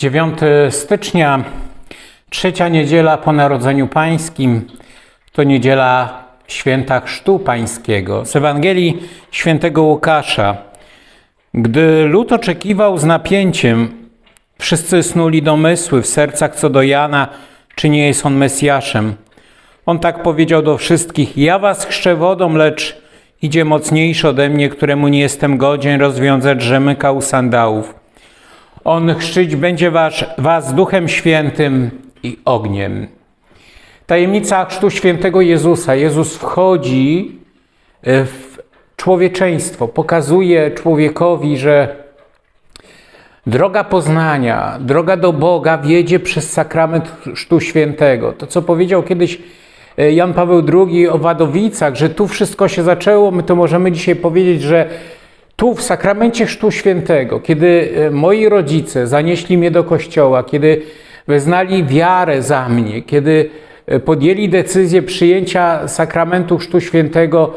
9 stycznia, trzecia niedziela po Narodzeniu Pańskim, to niedziela święta Chrztu Pańskiego. Z Ewangelii świętego Łukasza. Gdy lud oczekiwał z napięciem, wszyscy snuli domysły w sercach co do Jana, czy nie jest on Mesjaszem. On tak powiedział do wszystkich: Ja was chrzczę wodą, lecz idzie mocniejszy ode mnie, któremu nie jestem godzien rozwiązać rzemyka u sandałów. On chrzcić będzie was, was Duchem Świętym i ogniem. Tajemnica chrztu świętego Jezusa. Jezus wchodzi w człowieczeństwo, pokazuje człowiekowi, że droga poznania, droga do Boga wiedzie przez sakrament chrztu świętego. To, co powiedział kiedyś Jan Paweł II o Wadowicach, że tu wszystko się zaczęło, my to możemy dzisiaj powiedzieć, że tu w sakramencie Chrztu Świętego, kiedy moi rodzice zanieśli mnie do kościoła, kiedy wyznali wiarę za mnie, kiedy podjęli decyzję przyjęcia sakramentu Chrztu Świętego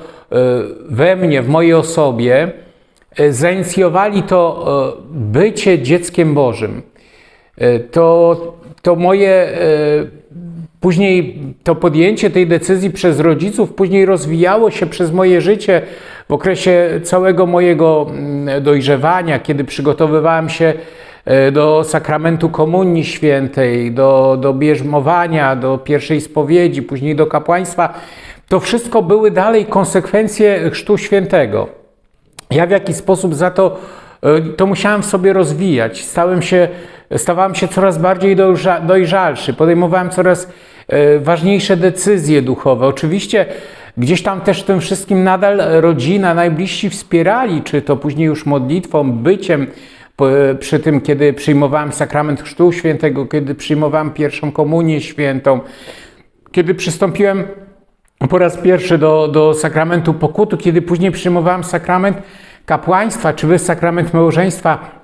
we mnie, w mojej osobie, zainicjowali to bycie dzieckiem Bożym. To, to moje Później to podjęcie tej decyzji przez rodziców później rozwijało się przez moje życie w okresie całego mojego dojrzewania, kiedy przygotowywałem się do sakramentu Komunii Świętej, do, do bierzmowania, do pierwszej spowiedzi, później do kapłaństwa. To wszystko były dalej konsekwencje Chrztu Świętego. Ja w jakiś sposób za to, to musiałem w sobie rozwijać. Stałem się, stawałem się coraz bardziej dojrzalszy, podejmowałem coraz ważniejsze decyzje duchowe. Oczywiście gdzieś tam też w tym wszystkim nadal rodzina, najbliżsi wspierali, czy to później już modlitwą, byciem, przy tym, kiedy przyjmowałem sakrament Chrztu Świętego, kiedy przyjmowałem pierwszą komunię świętą, kiedy przystąpiłem po raz pierwszy do, do sakramentu pokutu, kiedy później przyjmowałem sakrament kapłaństwa, czy sakrament małżeństwa,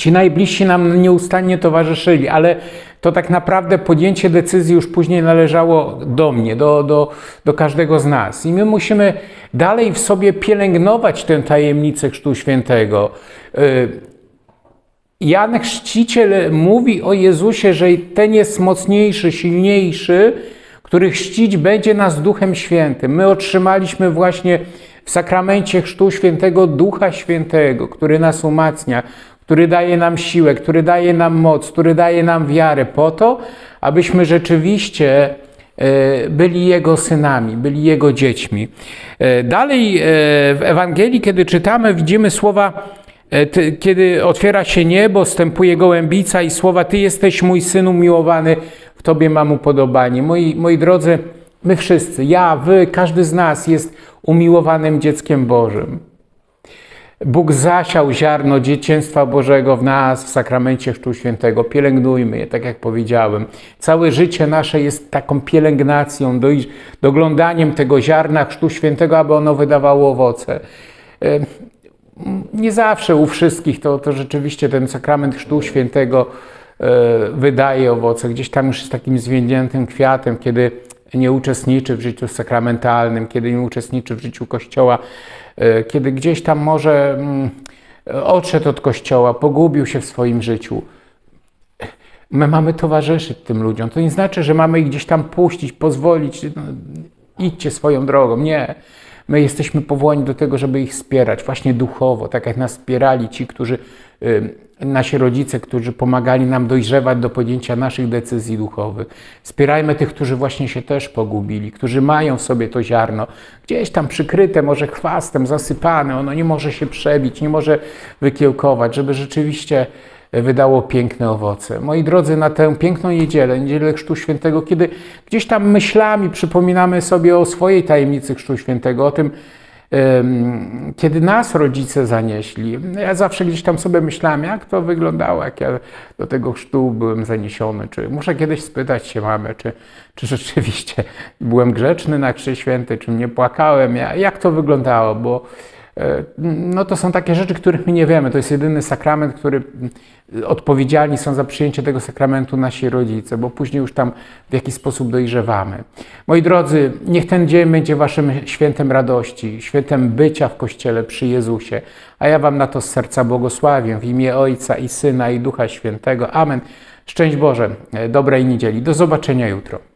Ci najbliżsi nam nieustannie towarzyszyli, ale to tak naprawdę podjęcie decyzji już później należało do mnie, do, do, do każdego z nas. I my musimy dalej w sobie pielęgnować tę tajemnicę Chrztu Świętego. Jan Chrzciciel mówi o Jezusie, że ten jest mocniejszy, silniejszy, który chrzcić będzie nas Duchem Świętym. My otrzymaliśmy właśnie w sakramencie Chrztu Świętego Ducha Świętego, który nas umacnia, który daje nam siłę, który daje nam moc, który daje nam wiarę po to, abyśmy rzeczywiście byli Jego synami, byli Jego dziećmi. Dalej w Ewangelii, kiedy czytamy, widzimy słowa, kiedy otwiera się niebo, stępuje gołębica i słowa Ty jesteś mój syn umiłowany, w Tobie mam upodobanie. Moi, moi drodzy, my wszyscy, ja, Wy, każdy z nas jest umiłowanym dzieckiem Bożym. Bóg zasiał ziarno dzieciństwa Bożego w nas w sakramencie Chrztu Świętego. Pielęgnujmy je, tak jak powiedziałem. Całe życie nasze jest taką pielęgnacją, doglądaniem tego ziarna Chrztu Świętego, aby ono wydawało owoce. Nie zawsze u wszystkich to, to rzeczywiście ten sakrament Chrztu Świętego wydaje owoce. Gdzieś tam już jest takim zwiędniętym kwiatem, kiedy nie uczestniczy w życiu sakramentalnym, kiedy nie uczestniczy w życiu Kościoła, kiedy gdzieś tam może odszedł od Kościoła, pogubił się w swoim życiu. My mamy towarzyszyć tym ludziom. To nie znaczy, że mamy ich gdzieś tam puścić, pozwolić, no, idźcie swoją drogą. Nie. My jesteśmy powołani do tego, żeby ich wspierać, właśnie duchowo, tak jak nas wspierali ci, którzy, nasi rodzice, którzy pomagali nam dojrzewać do podjęcia naszych decyzji duchowych. Wspierajmy tych, którzy właśnie się też pogubili, którzy mają w sobie to ziarno, gdzieś tam przykryte, może chwastem, zasypane, ono nie może się przebić, nie może wykiełkować, żeby rzeczywiście wydało piękne owoce. Moi drodzy, na tę piękną niedzielę, niedzielę Chrztu Świętego, kiedy gdzieś tam myślami przypominamy sobie o swojej tajemnicy Chrztu Świętego, o tym, kiedy nas rodzice zanieśli. Ja zawsze gdzieś tam sobie myślałem, jak to wyglądało, jak ja do tego chrztu byłem zaniesiony, czy muszę kiedyś spytać się mamy, czy, czy rzeczywiście byłem grzeczny na Chrzcie Święty, czy nie płakałem, jak to wyglądało, bo No to są takie rzeczy, których my nie wiemy. To jest jedyny sakrament, który mm, odpowiedzialni są za przyjęcie tego sakramentu nasi rodzice, bo później już tam w jakiś sposób dojrzewamy. Moi drodzy, niech ten dzień będzie waszym świętem radości, świętem bycia w Kościele przy Jezusie. A ja wam na to z serca błogosławię w imię Ojca i Syna i Ducha Świętego. Amen. Szczęść Boże, e, dobrej niedzieli. Do zobaczenia jutro.